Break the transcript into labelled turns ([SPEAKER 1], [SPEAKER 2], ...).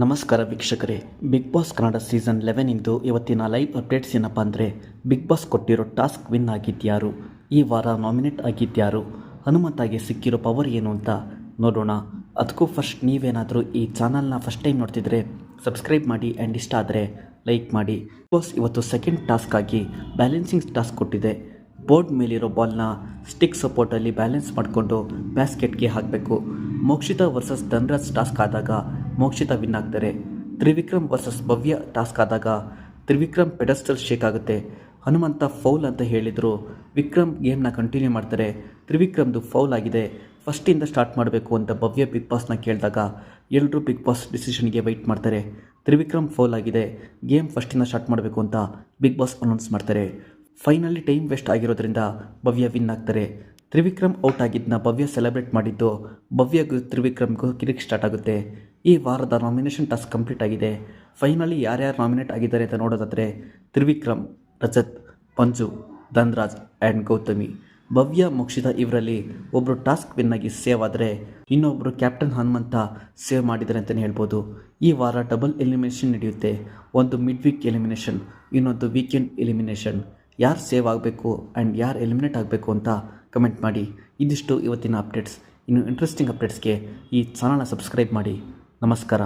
[SPEAKER 1] ನಮಸ್ಕಾರ ವೀಕ್ಷಕರೇ Bigg Boss Kannada season eleven ಇಂದು ಇವತ್ತಿನ ಲೈವ್ ಅಪ್ಡೇಟ್ಸ್ ಏನಪ್ಪ ಅಂದರೆ ಬಿಗ್ ಬಾಸ್ ಕೊಟ್ಟಿರೋ ಟಾಸ್ಕ್ ವಿನ್ ಆಗಿದ್ಯಾರು? ಈ ವಾರ ನಾಮಿನೇಟ್ ಆಗಿದ್ಯಾರು? ಹನುಮಂತಾಗೆ ಸಿಕ್ಕಿರೋ ಪವರ್ ಏನು ಅಂತ ನೋಡೋಣ. ಅದಕ್ಕೂ ಫಸ್ಟ್ ನೀವೇನಾದರೂ ಈ ಚಾನಲ್ನ ಫಸ್ಟ್ ಟೈಮ್ ನೋಡ್ತಿದ್ರೆ ಸಬ್ಸ್ಕ್ರೈಬ್ ಮಾಡಿ ಆ್ಯಂಡ್ ಇಷ್ಟ ಆದರೆ ಲೈಕ್ ಮಾಡಿ. ಬಿಗ್ ಬಾಸ್ ಇವತ್ತು ಸೆಕೆಂಡ್ ಟಾಸ್ಕ್ ಆಗಿ ಬ್ಯಾಲೆನ್ಸಿಂಗ್ ಟಾಸ್ಕ್ ಕೊಟ್ಟಿದೆ. ಬೋರ್ಡ್ ಮೇಲಿರೋ ಬಾಲ್ನ ಸ್ಟಿಕ್ ಸಪೋರ್ಟಲ್ಲಿ ಬ್ಯಾಲೆನ್ಸ್ ಮಾಡಿಕೊಂಡು ಬ್ಯಾಸ್ಕೆಟ್ಗೆ ಹಾಕಬೇಕು. ಮೋಕ್ಷಿತ ವರ್ಸಸ್ ಧನ್ರಾಜ್ ಟಾಸ್ಕ್ ಆದಾಗ ಮೋಕ್ಷಿತ ವಿನ್ ಆಗ್ತಾರೆ ತ್ರಿವಿಕ್ರಮ್ ವರ್ಸಸ್ ಭವ್ಯ ಟಾಸ್ಕ್ ಆದಾಗ ತ್ರಿವಿಕ್ರಮ್ ಪೆಡಸ್ಟಲ್ ಶೇಕ್ ಆಗುತ್ತೆ. ಹನುಮಂತ ಫೌಲ್ ಅಂತ ಹೇಳಿದರು. ವಿಕ್ರಮ್ ಗೇಮ್ನ ಕಂಟಿನ್ಯೂ ಮಾಡ್ತಾರೆ. ತ್ರಿವಿಕ್ರಮ್ದು ಫೌಲ್ ಆಗಿದೆ. ಫಸ್ಟಿಂದ ಸ್ಟಾರ್ಟ್ ಮಾಡಬೇಕು ಅಂತ ಭವ್ಯ ಬಿಗ್ ಬಾಸ್ನ ಕೇಳಿದಾಗ ಎಲ್ಲರೂ ಬಿಗ್ ಬಾಸ್ ಡಿಸಿಷನ್ಗೆ ವೆಯ್ಟ್ ಮಾಡ್ತಾರೆ. ತ್ರಿವಿಕ್ರಮ್ ಫೌಲ್ ಆಗಿದೆ. ಗೇಮ್ ಫಸ್ಟಿಂದ ಸ್ಟಾರ್ಟ್ ಮಾಡಬೇಕು ಅಂತ ಬಿಗ್ ಬಾಸ್ ಅನೌನ್ಸ್ ಮಾಡ್ತಾರೆ. ಫೈನಲಿ ಟೈಮ್ ವೇಸ್ಟ್ ಆಗಿರೋದ್ರಿಂದ ಭವ್ಯ ವಿನ್ ಆಗ್ತಾರೆ. ತ್ರಿವಿಕ್ರಮ್ ಔಟ್ ಆಗಿದ್ದನ್ನ ಭವ್ಯ ಸೆಲೆಬ್ರೇಟ್ ಮಾಡಿದ್ದು ಭವ್ಯಗೂ ತ್ರಿವಿಕ್ರಮ್ಗೂ ಕಿರಿಕ್ ಸ್ಟಾರ್ಟ್ ಆಗುತ್ತೆ. ಈ ವಾರದ ನಾಮಿನೇಷನ್ ಟಾಸ್ಕ್ ಕಂಪ್ಲೀಟ್ ಆಗಿದೆ. ಫೈನಲಿ ಯಾರ್ಯಾರು ನಾಮಿನೇಟ್ ಆಗಿದ್ದಾರೆ ಅಂತ ನೋಡೋದಾದರೆ ತ್ರಿವಿಕ್ರಮ್, ರಜತ್, ಪಂಜು, ಧನ್ರಾಜ್ ಆ್ಯಂಡ್ ಗೌತಮಿ. ಭವ್ಯ, ಮೋಕ್ಷಿತ ಇವರಲ್ಲಿ ಒಬ್ಬರು ಟಾಸ್ಕ್ ವಿನ್ ಆಗಿ ಸೇವ್ ಆದರೆ ಇನ್ನೊಬ್ಬರು ಕ್ಯಾಪ್ಟನ್ ಹನುಮಂತ ಸೇವ್ ಮಾಡಿದ್ದಾರೆ ಅಂತಲೇ ಹೇಳ್ಬೋದು. ಈ ವಾರ ಡಬಲ್ ಎಲಿಮಿನೇಷನ್ ನಡೆಯುತ್ತೆ. ಒಂದು ಮಿಡ್ ವೀಕ್ ಎಲಿಮಿನೇಷನ್ ಇನ್ನೊಂದು ವೀಕೆಂಡ್ ಎಲಿಮಿನೇಷನ್ ಯಾರು ಸೇವ್ ಆಗಬೇಕು ಆ್ಯಂಡ್ ಯಾರು ಎಲಿಮಿನೇಟ್ ಆಗಬೇಕು ಅಂತ ಕಮೆಂಟ್ ಮಾಡಿ. ಇದಿಷ್ಟು ಇವತ್ತಿನ ಅಪ್ಡೇಟ್ಸ್ ಇನ್ನು ಇಂಟ್ರೆಸ್ಟಿಂಗ್ ಅಪ್ಡೇಟ್ಸ್ಗೆ ಈ ಚಾನಲ್ನ ಸಬ್ಸ್ಕ್ರೈಬ್ ಮಾಡಿ. ನಮಸ್ಕಾರ.